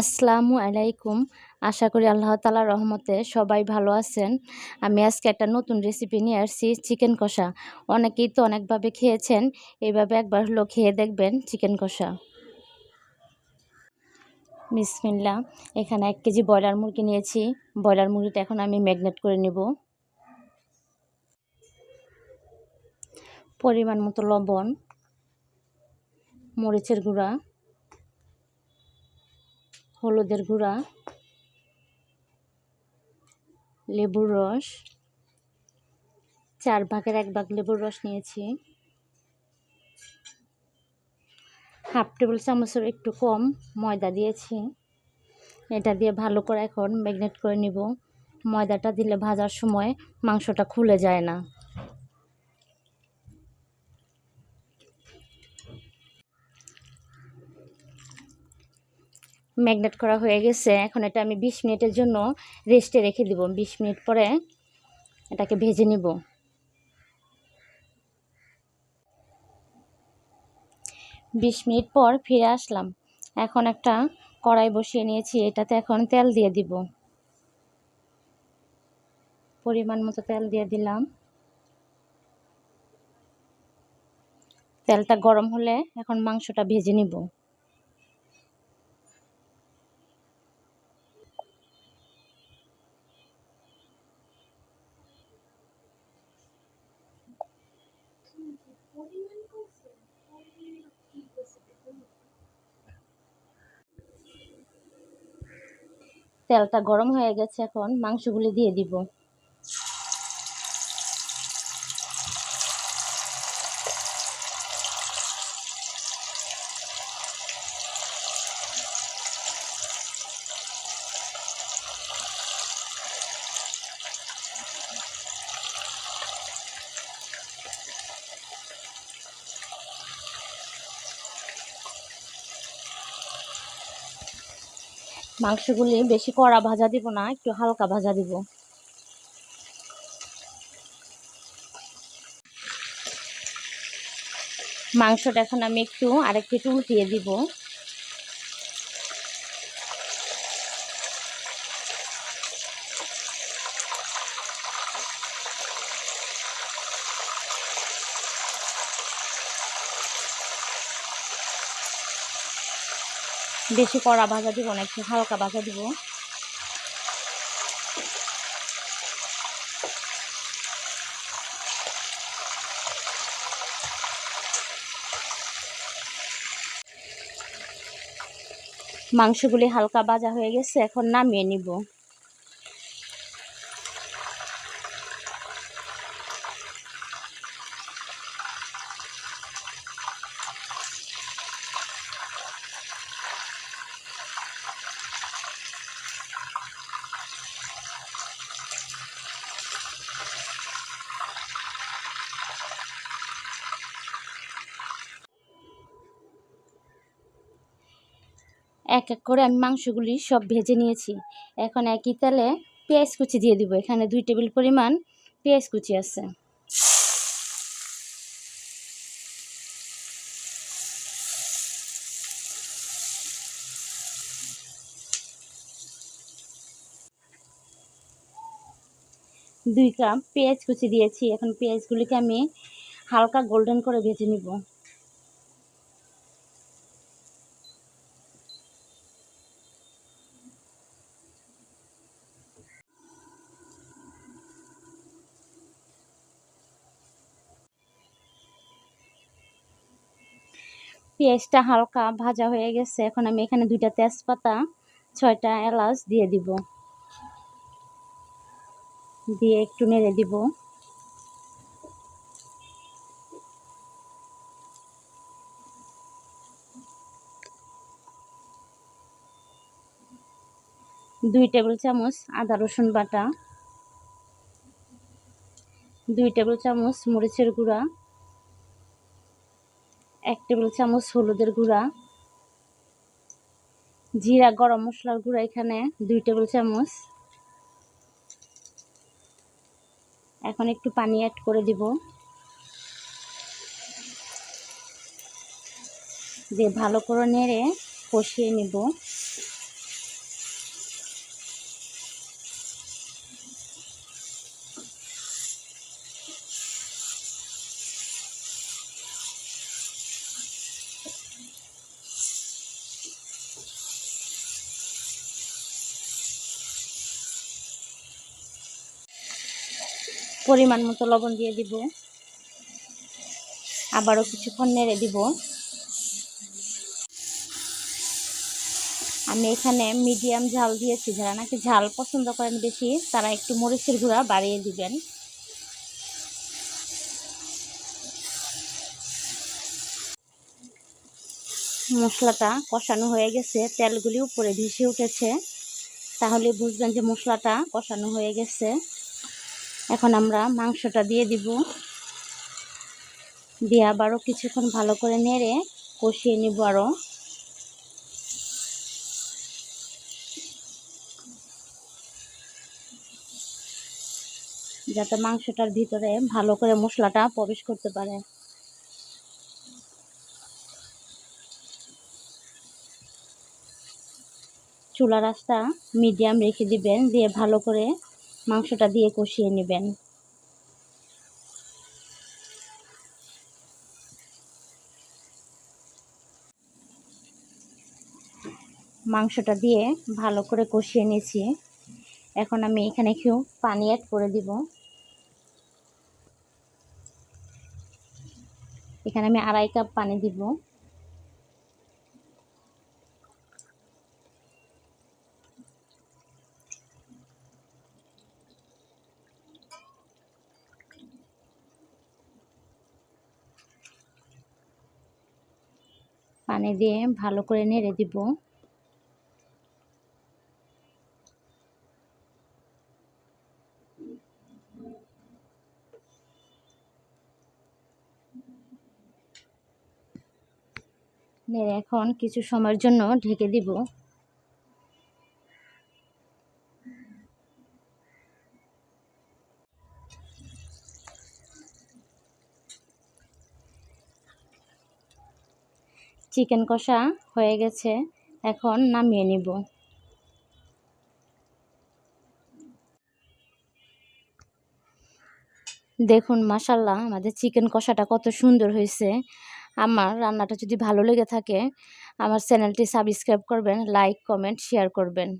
আসসালামু আলাইকুম। আশা করি আল্লাহ তালার রহমতে সবাই ভালো আছেন। আমি আজকে একটা নতুন রেসিপি নিয়ে আসছি চিকেন কষা। অনেকেই তো অনেকভাবে খেয়েছেন, এইভাবে একবার হলো খেয়ে দেখবেন চিকেন কষা। বিসমিল্লা এখানে এক কেজি ব্রয়লার মুরগি নিয়েছি। ব্রয়লার মুরগিটা এখন আমি ম্যাগনেট করে নেব। পরিমাণ মতো লবণ, মরিচের গুঁড়া। হলুদের গুঁড়া, লেবুর রস, চার ভাগের এক ভাগ লেবুর রস নিয়েছি। হাফ টেবিল চামচের একটু কম ময়দা দিয়েছি। এটা দিয়ে ভালো করে এখন ম্যাগনেট করে নিব। ময়দাটা দিলে ভাজার সময় মাংসটা খুলে যায় না। ম্যাগনেট করা হয়ে গেছে। এখন এটা আমি বিশ মিনিটের জন্য রেস্টে রেখে দিব। বিশ মিনিট পরে এটাকে ভেজে নিব। বিশ মিনিট পর ফিরে আসলাম। এখন একটা কড়াই বসিয়ে নিয়েছি। এটাতে এখন তেল দিয়ে দিব। পরিমাণ মতো তেল দিয়ে দিলাম। তেলটা গরম হলে এখন মাংসটা ভেজে নিব। তেলটা গরম হয়ে গেছে এখন মাংসগুলি দিয়ে দিব। মাংসগুলি বেশি কড়া ভাজা দিব না, একটু হালকা ভাজা দিব। মাংসটা এখন আমি একটু আরেক টুল উল্টিয়ে দিব। বেশি কড়া ভাজা দিব না, একটু হালকা ভাজা দিব। মাংসগুলি হালকা ভাজা হয়ে গেছে, এখন নামিয়ে নিব। এক এক করে আমি মাংসগুলি সব ভেজে নিয়েছি। এখন একই তালে পেঁয়াজ কুচি দিয়ে দিব। এখানে দুই টেবিল পরিমাণ পেঁয়াজ কুচি আছে। দুই কাপ পেঁয়াজ কুচি দিয়েছি। এখন পেঁয়াজগুলিকে আমি হালকা গোল্ডেন করে ভেজে নিব। পেঁয়াজটা হালকা ভাজা হয়ে গেছে, এখন আমি এখানে দুইটা তেজপাতা, ছয়টা এলাচ দিয়ে দিব। দিয়ে একটু নেড়ে দিব। দুই টেবিল চামচ আদা, রসুন বাটা। দুই টেবিল চামচ মরিচের গুঁড়া। এক টেবিল চামচ হলুদের গুঁড়া, জিরা গরম মশলার গুঁড়া এখানে, দুই টেবিল চামচ। এখন একটু পানি অ্যাড করে দিব। দিয়ে ভালো করে নেড়ে কষিয়ে নিব। পরিমাণ মতো লবণ দিয়ে দিব। আবারও কিছুক্ষণ নেড়ে দিব। আমি এখানে মিডিয়াম ঝাল দিয়েছি। যারা নাকি ঝাল পছন্দ করেন বেশি, তারা একটু মরিচের গুঁড়া বাড়িয়ে দিবেন। মশলাটা কষানো হয়ে গেছে। তেলগুলি উপরে ভেসে উঠেছে। তাহলে বুঝবেন যে মশলাটা কষানো হয়ে গেছে। এখন আমরা মাংসটা দিয়ে দিব। দিয়ে আবারও কিছুক্ষণ ভালো করে নেড়ে কষিয়ে নিব আরও যাতে মাংসটার ভিতরে ভালো করে মশলাটা প্রবেশ করতে পারে। চুলা রাস্তা মিডিয়াম রেখে দিবেন, দিয়ে ভালো করে মাংসটা দিয়ে কষিয়ে নেবেন। মাংসটা দিয়ে ভালো করে কষিয়ে নিয়েছি। এখন আমি এখানে একটু পানি অ্যাড করে দিব। এখানে আমি আড়াই কাপ পানি দিব। পানি দিয়ে ভালো করে নেড়ে দিব। এখন কিছু সময়ের জন্য ঢেকে দিব। চিকেন কষা হয়ে গেছে, এখন নামিয়ে নিব। দেখুন মাসাল্লাহ আমাদের চিকেন কষাটা কত সুন্দর হয়েছে। আমার রান্নাটা যদি ভালো লেগে থাকে, আমার চ্যানেলটি সাবস্ক্রাইব করবেন, লাইক, কমেন্ট, শেয়ার করবেন।